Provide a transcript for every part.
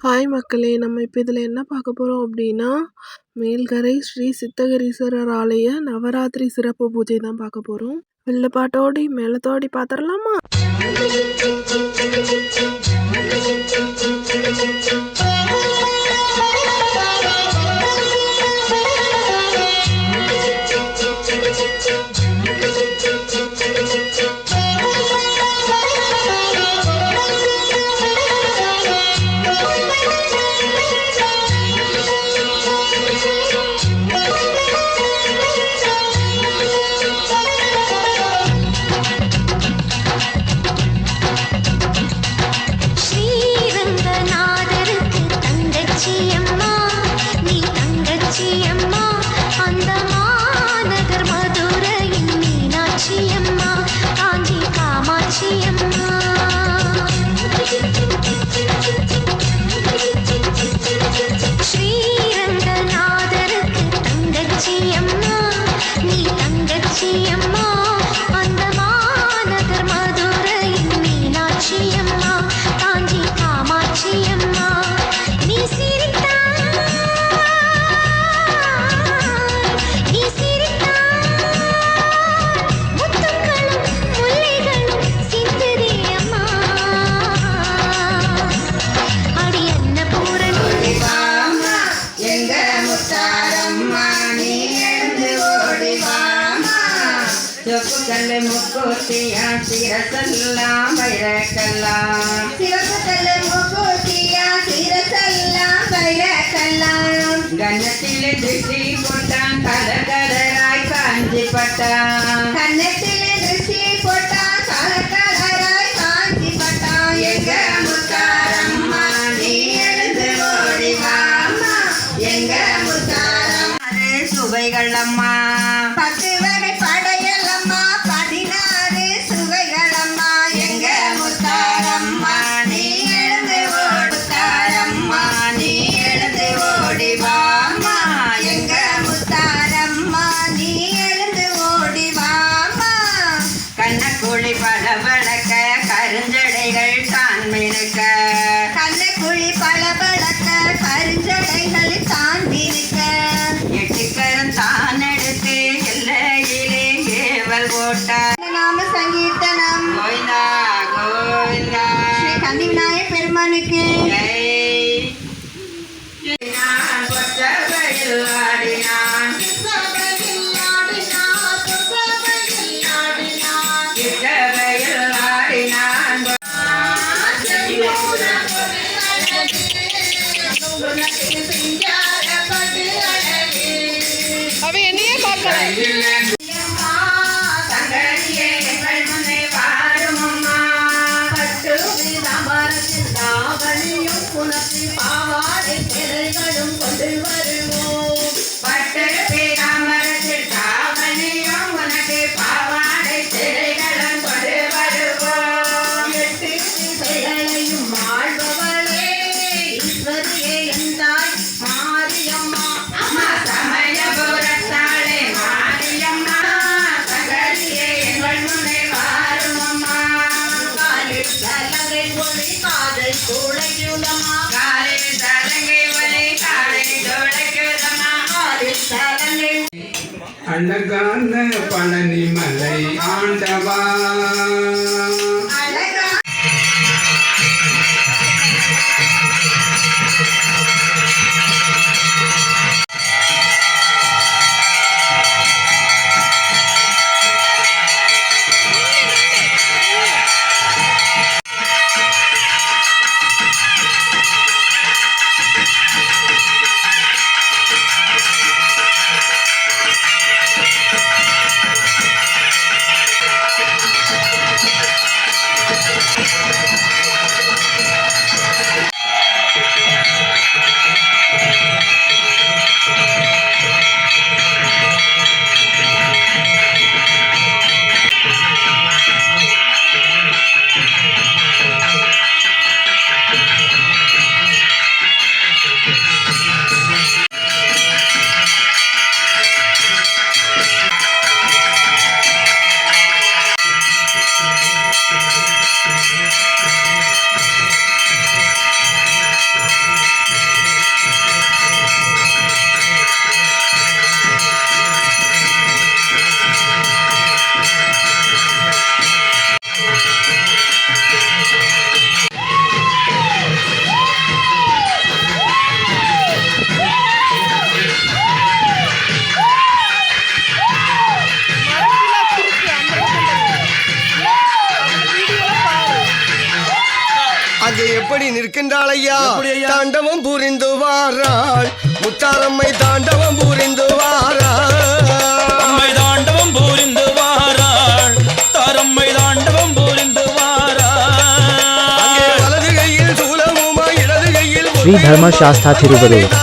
Hi மக்களே நம்ம இப்போ இதில் என்ன பார்க்க போகிறோம் அப்படின்னா மேல்கரை ஸ்ரீ சித்தகரீஸ்வரர் ஆலய நவராத்திரி சிறப்பு பூஜை தான் பார்க்க போகிறோம் வெள்ளப்பாட்டோடி மேளத்தோடி பார்த்துடலாமா சொப்பு கல்லு முக்கூத்தியா சிரசெல்லாம் வைரக்கல்லாம் சிவப்பு கல்லு முக்கூத்தியா சிரசெல்லாம் வைரக்கல்லாம் கன்னத்திலே திருஷ்டி போட்டான் கலர் கலராய் காஞ்சி முத்தாரம்மா நீ எழுந்து ஓடி வாமா கண்ணக்குழி பளபளக்க கருஞ்சடைகள் தான் மினுக்க. கண்ணக்குழி பளபளக்க கருஞ்சடைகள் தான் மினுக்க. எட்டுக்கரம் தான் எடுத்து எல்லையிலே ஏவல் போட்டார். நாம சங்கீர்த்தனம். கோவிந்தா கோவிந்தா ஸ்ரீ கன்னி விநாயகர் பெருமானுக்கு ஜெய் அழகான பழனி மலை ஆண்டவா. நிற்கின்றாள் ஐயா எப்படி ஐயா? தாண்டவம் புரிந்து வாராள் முத்தாரம்மை தாண்டவம் புரிந்து வாராள் அம்மை தாண்டவம் புரிந்து வாராள் தாரம்மை தாண்டவம் புரிந்து வாராள் வலது கையில் சூலமுமா இடது கையில் ஸ்ரீ தர்ம சாஸ்தா திருவள்ளுவர்.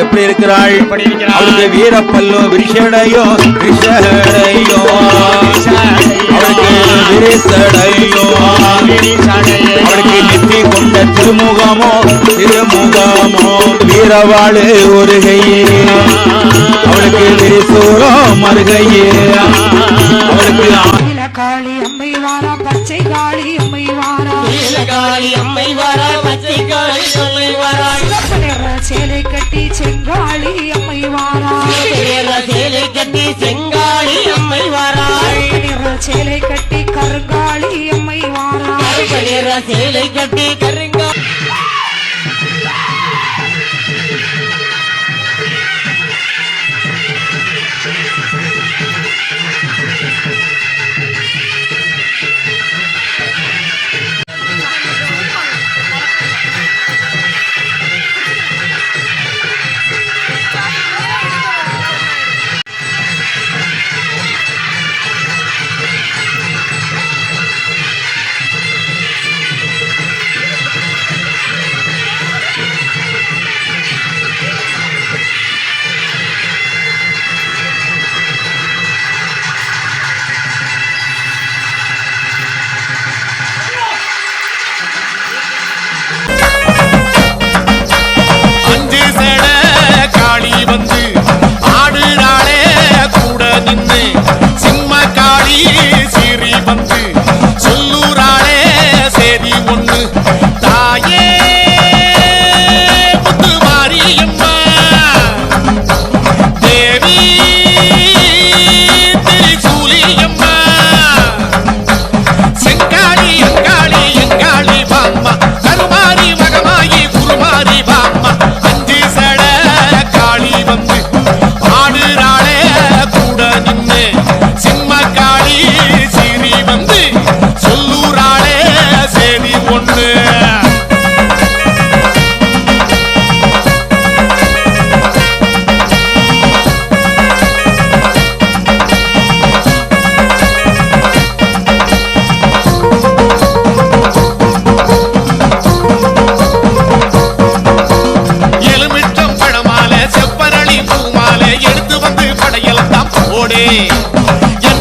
அவள் எப்படி இருக்கிறாள்? அவளுக்கு வீரப்பல்லோ விரிஷடையோ விஷடையோ அவளுக்கு விரிசடையோ. அவளுக்கு கொண்ட திருமுகமோ திருமுகமோ. வீரவாளு ஒரு கையே அவளுக்கு விரிசூரோ மறுகையே அவளுக்கு காளி அம்மை வாரா பச்சை காளி அம்மை வாரா. காளி அம்மை வரா பச்சை காளி அம்மை வரா. சேலை கட்டி செங்காளி அம்மை வாரா நிற சேலை கட்டி செங்காளி அம்மை வராள். சேலை கட்டி கருங்காளி அம்மை வாரா நிற சேலை கட்டி கருங்கா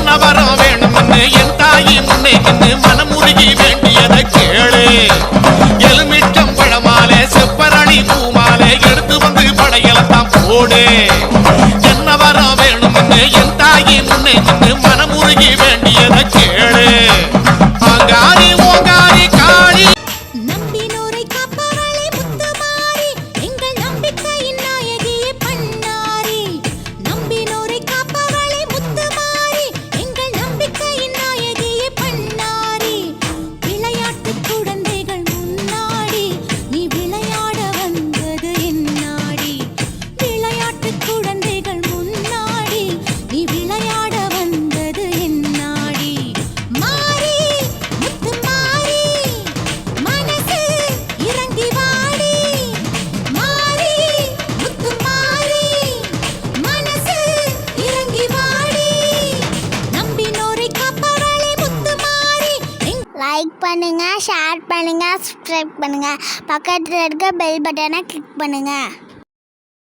நல்ல வரம் வேணும்னு என் தாயி முன்னே நின்று மனமுருகி வேண்டியதை கேளு. எலுமிச்சம் பழமாலே செப்பரணி பூமாலே எடுத்து வந்து படையல தான் போடு. என்ன வரம் வேணும்னு என் தாயி முன்னே ஷேர் பண்ணுங்கள் சப்ஸ்கிரைப் பண்ணுங்கள் பக்கத்தில் இருக்க பெல் பட்டனை கிளிக் பண்ணுங்கள்